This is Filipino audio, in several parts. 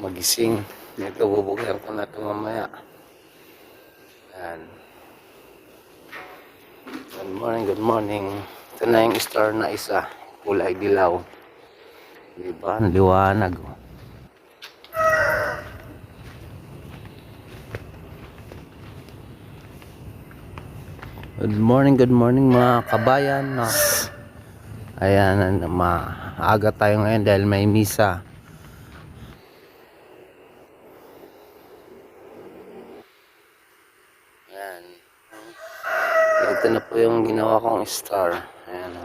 magising. Ito, bubuksan ko na ito mamaya. Yan. Good morning, good morning. Ito na yung star na isa. Kulay dilaw. Diba? Ang liwanag. Good morning, good morning mga kabayan. No? Ayan, maaga tayo ngayon dahil may misa. Ayan. Ito na po yung ginawa kong star. Ayan.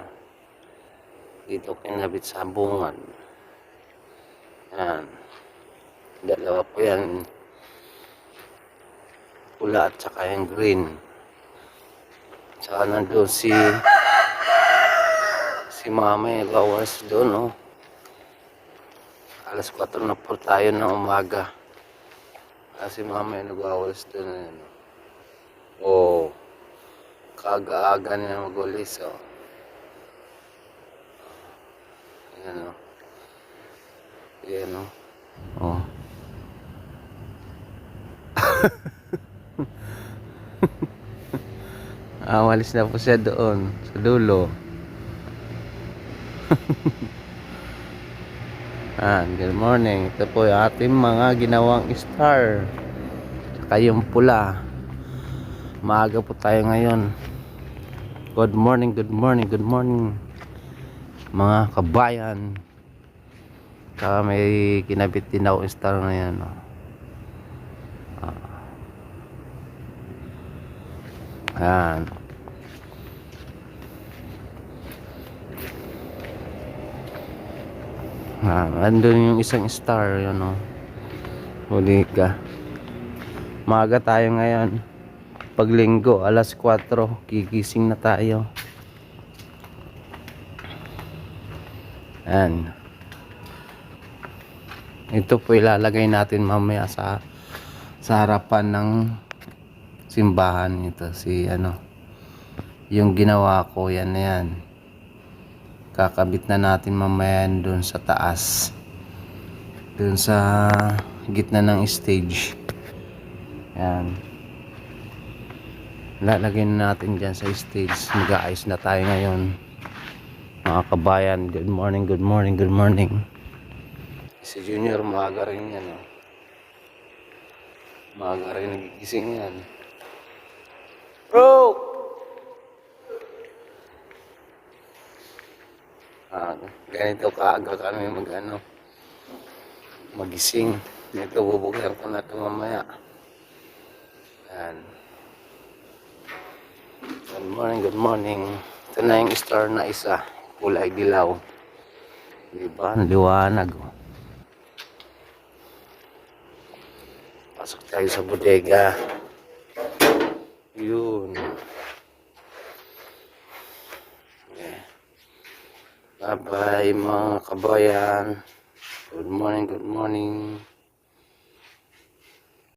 Dito kinabit sa bungan. Ayan. Dalawa po yan. Pula at saka yung green. Tsaka nandun si si mama yung gawas doon, oh. Alas 4 na po tayo ng umaga. Kasi mama yung nag-awas doon. Ayun, oh. Kaga-aga niya mag-ulis, oh. Ayan, oh. Ayan, oh. Oh. Ah, walis na po siya doon, sa dulo. ah, good morning. Ito po yung ating mga ginawang star. Saka pula. Maaga po tayo ngayon. Good morning, good morning, good morning. Mga kabayan. Saka may kinabit din ako star na yan. Oh. Ayan. Ah, andun yung isang star, yun o. Huli ka. Maga tayo ngayon. Paglinggo, alas 4, gigising na tayo. Ayan. Ito po ilalagay natin mamaya sa sa harapan ng simbahan ito si ano yung ginawa ko yan na yan. Kakabit na natin mamaya doon sa taas. Doon sa gitna ng stage. Yan lalagay na natin dyan sa stage mag-aayos na tayo ngayon mga kabayan good morning good morning good morning si Junior maaga rin yan oh. maaga rin nagigising yan Bro! Ah, ganito kaaga kami mag ano, magising. Ito bubuksan ko na ito mamaya. Yan. Good morning, good morning. Ito na yung star na isa. Kulay dilaw. Diba? Ang liwanag. oh. Pasok tayo sa bodega. Yun. Bye-bye mga kabayan. Good morning, good morning.